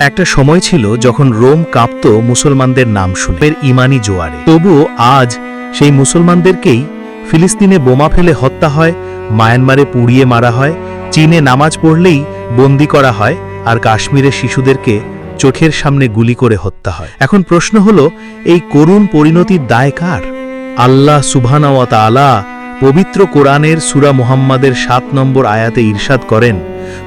একটা সময় ছিল যখন রোম কাঁপত মুসলমানদের নাম শুনে। ইমানি জোয়ারে। তবুও আজ সেই মুসলমানদেরকেই ফিলিস্তিনে বোমা ফেলে হত্যা হয়, মায়ানমারে পুড়িয়ে মারা হয়, চীনে নামাজ পড়লেই বন্দি করা হয় আর কাশ্মীরের শিশুদেরকে চোখের সামনে গুলি করে হত্যা হয়। এখন প্রশ্ন হলো, এই করুণ পরিণতির দায় কার? আল্লাহ সুবহানাওয়া তাআলা পবিত্র কোরআনের সূরা মুহাম্মাদের সাত নম্বর আয়াতে ইরশাদ করেন,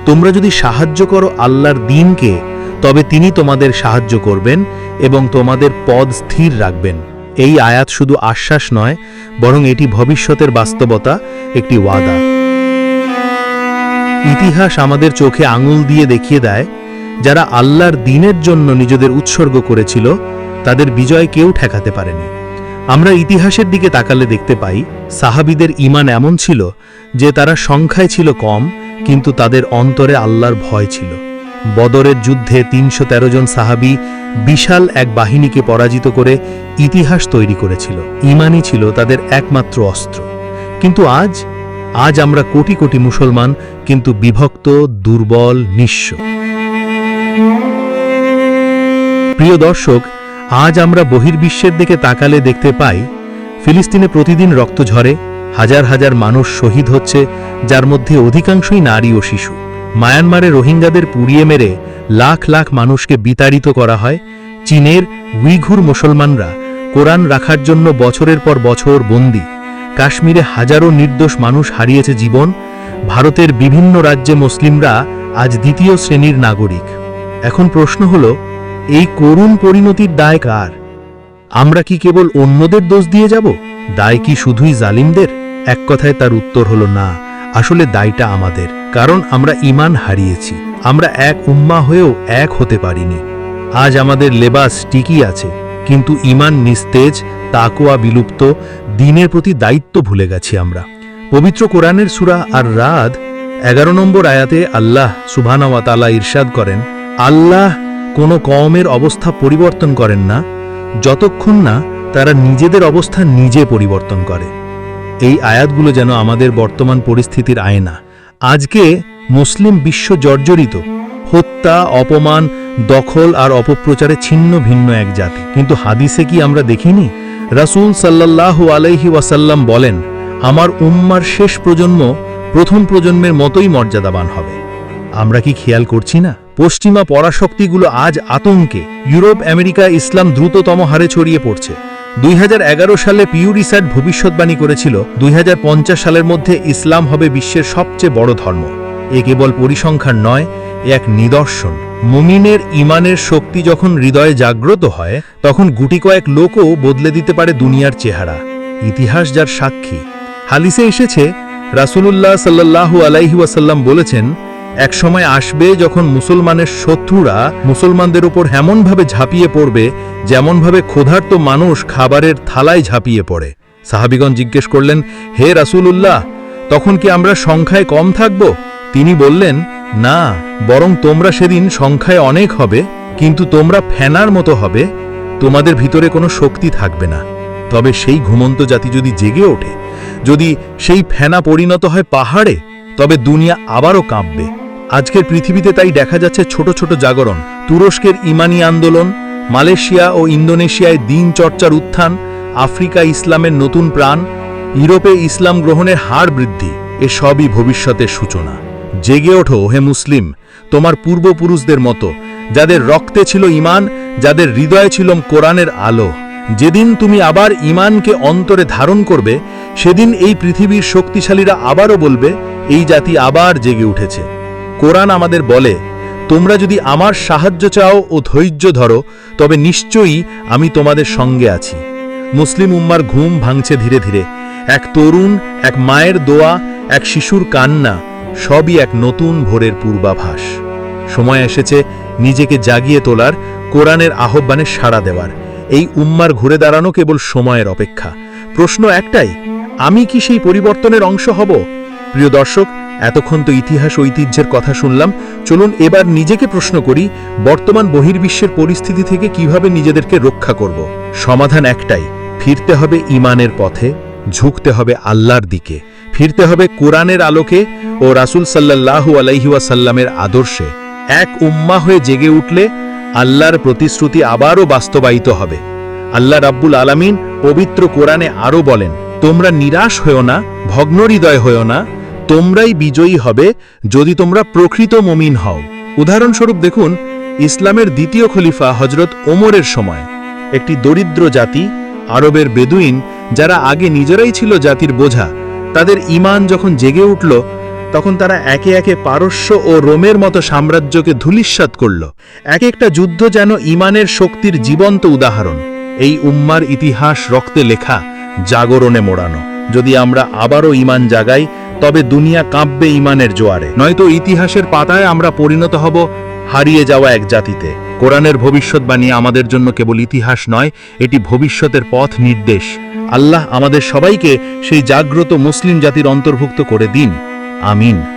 তোমরা যদি সাহায্য করো আল্লাহর দিনকে তবে তিনি তোমাদের সাহায্য করবেন এবং তোমাদের পদ স্থির রাখবেন। এই আয়াত শুধু আশ্বাস নয়, বরং এটি ভবিষ্যতের বাস্তবতা, একটি ওয়াদা। ইতিহাস আমাদের চোখে আঙুল দিয়ে দেখিয়ে দেয়, যারা আল্লাহর দিনের জন্য নিজেদের উৎসর্গ করেছিল, তাদের বিজয় কেউ ঠেকাতে পারেনি। আমরা ইতিহাসের দিকে তাকালে দেখতে পাই, সাহাবিদের ইমান এমন ছিল যে তারা সংখ্যায় ছিল কম, কিন্তু তাদের অন্তরে আল্লাহর ভয় ছিল। বদরের যুদ্ধে তিনশো তেরো জন সাহাবি বিশাল এক বাহিনীকে পরাজিত করে ইতিহাস তৈরি করেছিল। ইমানই ছিল তাদের একমাত্র অস্ত্র। কিন্তু আজ আজ আমরা কোটি কোটি মুসলমান, কিন্তু বিভক্ত, দুর্বল, নিঃস্ব। প্রিয় দর্শক, আজ আমরা বহির্বিশ্বের দিকে তাকালে দেখতে পাই, ফিলিস্তিনে প্রতিদিন রক্ত ঝরে, হাজার হাজার মানুষ শহীদ হচ্ছে, যার মধ্যে অধিকাংশই নারী ও শিশু। মায়ানমারে রোহিঙ্গাদের পুড়িয়ে মেরে লাখ লাখ মানুষকে বিতাড়িত করা হয়। চীনের উইঘুর মুসলমানরা কোরআন রাখার জন্য বছরের পর বছর বন্দী। কাশ্মীরে হাজারো নির্দোষ মানুষ হারিয়েছে জীবন। ভারতের বিভিন্ন রাজ্যে মুসলিমরা আজ দ্বিতীয় শ্রেণির নাগরিক। এখন প্রশ্ন হল, এই করুণ পরিণতির দায় কার? আমরা কি কেবল অন্যদের দোষ দিয়ে যাব? দায় কি শুধুই জালিমদের? এক কথায় তার উত্তর হলো না। আসলে দায়টা আমাদের। কারণ আমরা ইমান হারিয়েছি। আমরা এক উম্মা হয়েও এক হতে পারিনি। আজ আমাদের লেবাস টিকি আছে, কিন্তু ইমান নিস্তেজ তাকোয়া বিলুপ্ত, দিনের প্রতি দায়িত্ব ভুলে গেছি আমরা। পবিত্র কোরআনের সুরা আর রাত এগারো নম্বর আয়াতে আল্লাহ সুবহানাওয়াতালা ইরশাদ করেন, আল্লাহ কোনো কওমের অবস্থা পরিবর্তন করেন না, যতক্ষণ না তারা নিজেদের অবস্থা নিজে পরিবর্তন করে। এই আয়াতগুলো যেন আমাদের বর্তমান পরিস্থিতির আয়না। আজকে মুসলিম বিশ্ব জর্জরিত। হত্যা, অপমান, দখল আর অপপ্রচারে ছিন্ন ভিন্ন এক জাতি। কিন্তু হাদিসে কি আমরা দেখিনি? রাসূল সাল্লাল্লাহু আলাইহি ওয়াসাল্লাম বলেন, আমার উম্মার শেষ প্রজন্ম প্রথম প্রজন্মের মতোই মর্যাদাবান হবে। আমরা কি খেয়াল করছি না? পশ্চিমা পরাশক্তিগুলো আজ আতঙ্কে, ইউরোপ, আমেরিকা, ইসলাম দ্রুততম হারে ছড়িয়ে পড়ছে। দুই হাজার এগারো সালে পিউ রিসার্ট ভবিষ্যৎবাণী করেছিল, দুই হাজার পঞ্চাশ সালের মধ্যে ইসলাম হবে বিশ্বের সবচেয়ে বড় ধর্ম। এ কেবল পরিসংখ্যান নয় এক নিদর্শন। মুমিনের ইমানের শক্তি যখন হৃদয়ে জাগ্রত হয়, তখন গুটি কয়েক লোকও বদলে দিতে পারে দুনিয়ার চেহারা। ইতিহাস যার সাক্ষী। হালিসে এসেছে, রাসূলুল্লাহ সাল্লাল্লাহু আলাইহি ওয়াসাল্লাম বলেছেন এক সময় আসবে যখন মুসলমানের শত্রুরা মুসলমানদের উপর এমনভাবে ঝাঁপিয়ে পড়বে, যেমনভাবে ক্ষুধার্ত মানুষ খাবারের থালায় ঝাঁপিয়ে পড়ে। সাহাবিগণ জিজ্ঞেস করলেন, হে রাসূলুল্লাহ, তখন কি আমরা সংখ্যায় কম থাকব? তিনি বললেন, না, বরং তোমরা সেদিন সংখ্যায় অনেক হবে, কিন্তু তোমরা ফেনার মতো হবে, তোমাদের ভিতরে কোনো শক্তি থাকবে না। তবে সেই ঘুমন্ত জাতি যদি জেগে ওঠে, যদি সেই ফেনা পরিণত হয় পাহাড়ে, তবে দুনিয়া আবারও কাঁপবে। আজকের পৃথিবীতে তাই দেখা যাচ্ছে ছোট ছোট জাগরণ। তুরস্কের ইমানি আন্দোলন, মালয়েশিয়া ও ইন্দোনেশিয়ায় দিন চর্চার উত্থান, আফ্রিকা ইসলামের নতুন প্রাণ, ইউরোপে ইসলাম গ্রহণের হার বৃদ্ধি, এ সবই ভবিষ্যতের সূচনা। জেগে ওঠো, হে মুসলিম, তোমার পূর্বপুরুষদের মতো, যাদের রক্তে ছিল ইমান যাদের হৃদয়ে ছিল কোরআনের আলো। যেদিন তুমি আবার ইমানকে অন্তরে ধারণ করবে, সেদিন এই পৃথিবীর শক্তিশালীরা আবারও বলবে, এই জাতি আবার জেগে উঠেছে। কোরআন আমাদের বলে, তোমরা যদি আমার সাহায্য চাও ও ধৈর্য ধরো, তবে নিশ্চয়ই আমি তোমাদের সঙ্গে আছি। মুসলিম উম্মার ঘুম ভাঙছে ধীরে ধীরে। এক তরুণ, এক মায়ের দোয়া, এক শিশুর কান্না, সবই এক নতুন ভোরের পূর্বাভাস। সময় এসেছে নিজেকে জাগিয়ে তোলার, কোরআনের আহ্বানে সাড়া দেওয়ার। এই উম্মার ঘুরে দাঁড়ানো কেবল সময়ের অপেক্ষা। প্রশ্ন একটাই, আমি কি সেই পরিবর্তনের অংশ হব? প্রিয় দর্শক এতক্ষণ তো ইতিহাস ঐতিহ্যের কথা শুনলাম। চলুন এবার নিজেকে প্রশ্ন করি, বর্তমান বহির্বিশ্বের পরিস্থিতি থেকে কীভাবে নিজেদেরকে রক্ষা করব? সমাধান একটাই, ফিরতে হবে ইমানের পথে, ঝুঁকতে হবে আল্লাহর দিকে। ফিরতে হবে কোরআনের আলোকে ও রাসূল সাল্লাল্লাহু আলাইহি ওয়াসাল্লামের আদর্শে। এক উম্মা হয়ে জেগে উঠলে আল্লাহর প্রতিশ্রুতি আবারও বাস্তবায়িত হবে। আল্লাহ রাব্বুল আলামিন পবিত্র কোরআনে আরও বলেন, তোমরা নিরাশ হয়েও না, ভগ্নহৃদয় হয়েও না তোমরাই বিজয়ী হবে যদি তোমরা প্রকৃত মমিন হও। উদাহরণস্বরূপ দেখুন, ইসলামের দ্বিতীয় খলিফা হজরত ওমরের সময়। একটি দরিদ্র জাতি, আরবের বেদুইন, যারা আগে নিজেরাই ছিল জাতির বোঝা, তাদের ঈমান যখন জেগে উঠল, তখন তারা একে একে পারস্য ও রোমের মতো সাম্রাজ্যকে ধূলিস্যাৎ করল। এক একটা যুদ্ধ যেন ঈমানের শক্তির জীবন্ত উদাহরণ। এই উম্মার ইতিহাস রক্তে লেখা, জাগরণে মোড়ানো। যদি আমরা আবারও ঈমান জাগাই তবে দুনিয়া কাঁপবে ইমানের জোয়ারে। নয়তো ইতিহাসের পাতায় আমরা পরিণত হব হারিয়ে যাওয়া এক জাতিতে। কোরআনের ভবিষ্যৎবাণী আমাদের জন্য কেবল ইতিহাস নয়, এটি ভবিষ্যতের পথ নির্দেশ। আল্লাহ আমাদের সবাইকে সেই জাগ্রত মুসলিম জাতির অন্তর্ভুক্ত করে দিন। আমিন।